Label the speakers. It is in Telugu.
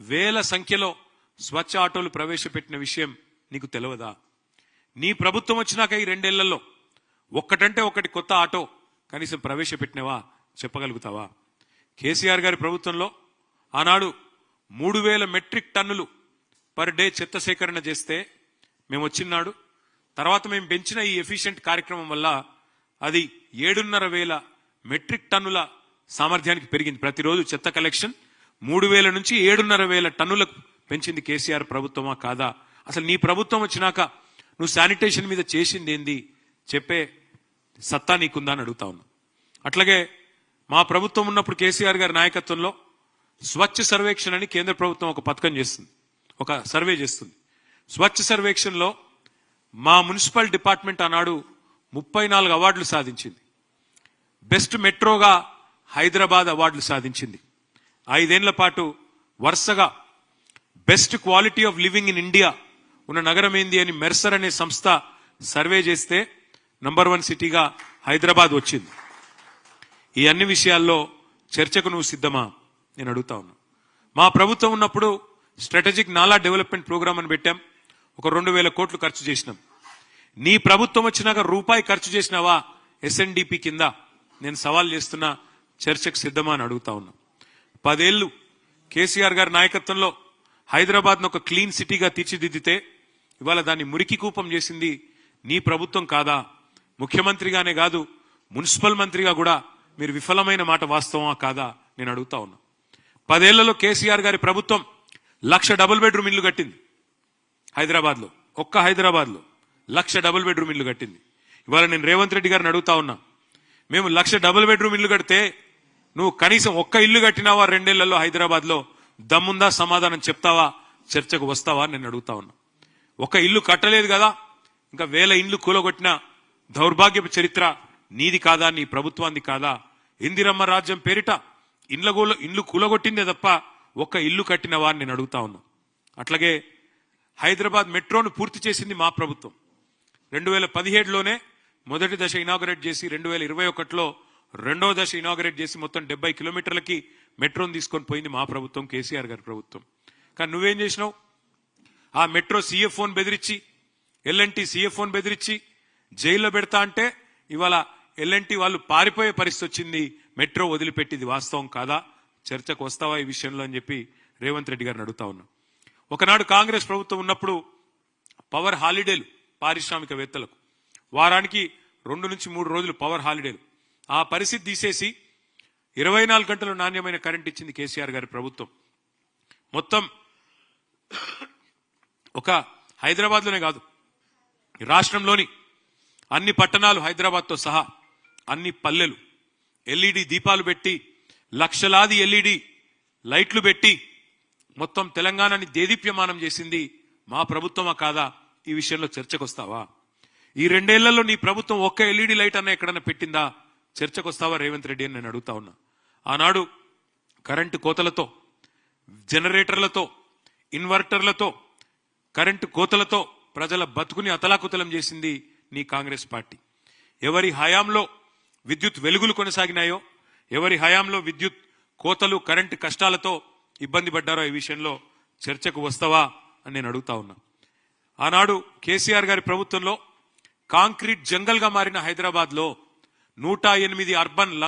Speaker 1: వేల సంఖ్యలో స్వచ్ఛ ఆటోలు ప్రవేశపెట్టిన విషయం నీకు తెలియదా నీ ప్రభుత్వం వచ్చినాక ఈ రెండేళ్ళలో ఒక్కటంటే ఒకటి కొత్త ఆటో కనీసం ప్రవేశపెట్టినవా చెప్పగలుగుతావా? కేసీఆర్ గారి ప్రభుత్వంలో ఆనాడు మూడు వేల మెట్రిక్ టన్నులు పర్ డే చెత్త సేకరణ చేస్తే మేము వచ్చినాడు తర్వాత మేము పెంచిన ఈ ఎఫిషియెంట్ కార్యక్రమం వల్ల అది ఏడున్నర వేల మెట్రిక్ టన్నుల సామర్థ్యానికి పెరిగింది. ప్రతిరోజు చెత్త కలెక్షన్ మూడు వేల నుంచి ఏడున్నర వేల టన్నులకు పెంచింది కేసీఆర్ ప్రభుత్వమా కాదా? అసలు నీ ప్రభుత్వం వచ్చినాక నువ్వు శానిటేషన్ మీద చేసింది ఏంది చెప్పే సత్తా నీకుందా అని అడుగుతా ఉన్నా. అట్లాగే మా ప్రభుత్వం ఉన్నప్పుడు కేసీఆర్ గారి నాయకత్వంలో స్వచ్ఛ సర్వేక్షణ అని కేంద్ర ప్రభుత్వం ఒక పథకం చేస్తుంది. ఒక సర్వే చేస్తుంది. స్వచ్ఛ సర్వేక్షణలో మా మున్సిపల్ డిపార్ట్మెంట్ ఆనాడు ముప్పై నాలుగు అవార్డులు సాధించింది. బెస్ట్ మెట్రోగా హైదరాబాద్ అవార్డులు సాధించింది. ఐదేళ్ళ పాటు వరుసగా best quality of living in India ఉన్న నగరం ఏంది అని మెర్సర్ అనే సంస్థ సర్వే చేస్తే నంబర్ వన్ సిటీగా హైదరాబాద్ వచ్చింది. ఈ అన్ని విషయాల్లో చర్చకు నువ్వు సిద్ధమా? నేను అడుగుతా ఉన్నా. మా ప్రభుత్వం ఉన్నప్పుడు స్ట్రాటజిక్ నాలా డెవలప్మెంట్ ప్రోగ్రామ్ అని పెట్టాం. ఒక రెండు వేల కోట్లు ఖర్చు చేసినాం. నీ ప్రభుత్వం వచ్చినాక రూపాయి ఖర్చు చేసినావా ఎస్ఎన్డిపి కింద? నేను సవాల్ చేస్తున్నా చర్చకు సిద్ధమా అని అడుగుతా ఉన్నా. పదేళ్ళు కేసీఆర్ గారి నాయకత్వంలో హైదరాబాద్ను ఒక క్లీన్ సిటీగా తీర్చిదిద్దితే ఇవాళ దాన్ని మురికి కూపం చేసింది నీ ప్రభుత్వం కాదా? ముఖ్యమంత్రిగానే కాదు మున్సిపల్ మంత్రిగా కూడా మీరు విఫలమైన మాట వాస్తవమా కాదా నేను అడుగుతా ఉన్నా. పదేళ్ళలో కేసీఆర్ గారి ప్రభుత్వం లక్ష డబుల్ బెడ్రూమ్ ఇల్లు కట్టింది హైదరాబాద్లో. ఒక్క హైదరాబాద్లో లక్ష డబుల్ బెడ్రూమ్ ఇల్లు కట్టింది. ఇవాళ నేను రేవంత్ రెడ్డి గారిని అడుగుతా ఉన్నా మేము లక్ష డబుల్ బెడ్రూమ్ ఇల్లు కడితే నువ్వు కనీసం ఒక్క ఇల్లు కట్టినావా రెండేళ్ళలో హైదరాబాద్లో దమ్ముందా సమాధానం చెప్తావా? చర్చకు వస్తావా అని నేను అడుగుతా ఉన్నా. ఒక ఇల్లు కట్టలేదు కదా ఇంకా వేల ఇండ్లు కూలగొట్టిన దౌర్భాగ్యపు చరిత్ర నీది కాదా నీ ప్రభుత్వాన్ని కాదా? ఇందిరమ్మ రాజ్యం పేరిట ఇండ్ల ఇండ్లు కూలగొట్టిందే తప్ప ఒక్క ఇల్లు కట్టినవా అని నేను అడుగుతా ఉన్నా. అట్లాగే హైదరాబాద్ మెట్రోను పూర్తి చేసింది మా ప్రభుత్వం. రెండు వేల పదిహేడులోనే మొదటి దశ ఇనాగరేట్ చేసి రెండు వేల ఇరవై ఒకటిలో రెండో దశ ఇనాగరేట్ చేసి మొత్తం డెబ్బై కిలోమీటర్లకి మెట్రోని తీసుకొని పోయింది మా ప్రభుత్వం కేసీఆర్ గారి ప్రభుత్వం. కానీ నువ్వేం చేసినావు? ఆ మెట్రో సీఎఫ్ఓన్ బెదిరించి ఎల్ఎన్టీ సీఎఫ్ఓన్ బెదిరించి జైల్లో పెడతా అంటే ఇవాళ ఎల్ఎన్టీ వాళ్ళు పారిపోయే పరిస్థితి వచ్చింది. మెట్రో వదిలిపెట్టింది వాస్తవం కాదా? చర్చకు వస్తావా ఈ విషయంలో అని చెప్పి రేవంత్ రెడ్డి గారిని అడుగుతా ఉన్నా. ఒకనాడు కాంగ్రెస్ ప్రభుత్వం ఉన్నప్పుడు పవర్ హాలిడేలు పారిశ్రామికవేత్తలకు. వారానికి రెండు నుంచి మూడు రోజులు పవర్ హాలిడేలు ఆ పరిస్థితి తీసేసి ఇరవై నాలుగు గంటలు నాణ్యమైన కరెంట్ ఇచ్చింది కేసీఆర్ గారి ప్రభుత్వం. మొత్తం ఒక హైదరాబాద్లోనే కాదు రాష్ట్రంలోని అన్ని పట్టణాలు హైదరాబాద్తో సహా అన్ని పల్లెలు ఎల్ఈడి దీపాలు పెట్టి లక్షలాది ఎల్ఈడి లైట్లు పెట్టి మొత్తం తెలంగాణని దేదీప్యమానం చేసింది మా ప్రభుత్వమా కాదా? ఈ విషయంలో చర్చకు వస్తావా ఈ రెండేళ్ళలో నీ ప్రభుత్వం ఒక్క ఎల్ఈడి లైట్ అన్న ఎక్కడన్నా పెట్టిందా? చర్చకు వస్తావా రేవంత్ రెడ్డి అని నేను అడుగుతా ఉన్నా. ఆనాడు కరెంటు కోతలతో జనరేటర్లతో ఇన్వర్టర్లతో కరెంటు కోతలతో ప్రజల బతుకుని అతలాకుతలం చేసింది నీ కాంగ్రెస్ పార్టీ. ఎవరి హయాంలో విద్యుత్ వెలుగులు కొనసాగినాయో ఎవరి హయాంలో విద్యుత్ కోతలు కరెంటు కష్టాలతో ఇబ్బంది పడ్డారో ఈ విషయంలో చర్చకు వస్తావా అని నేను అడుగుతా ఉన్నా. ఆనాడు కేసీఆర్ గారి ప్రభుత్వంలో కాంక్రీట్ జంగల్గా మారిన హైదరాబాద్లో నూట ఎనిమిది అర్బన్ లంగ్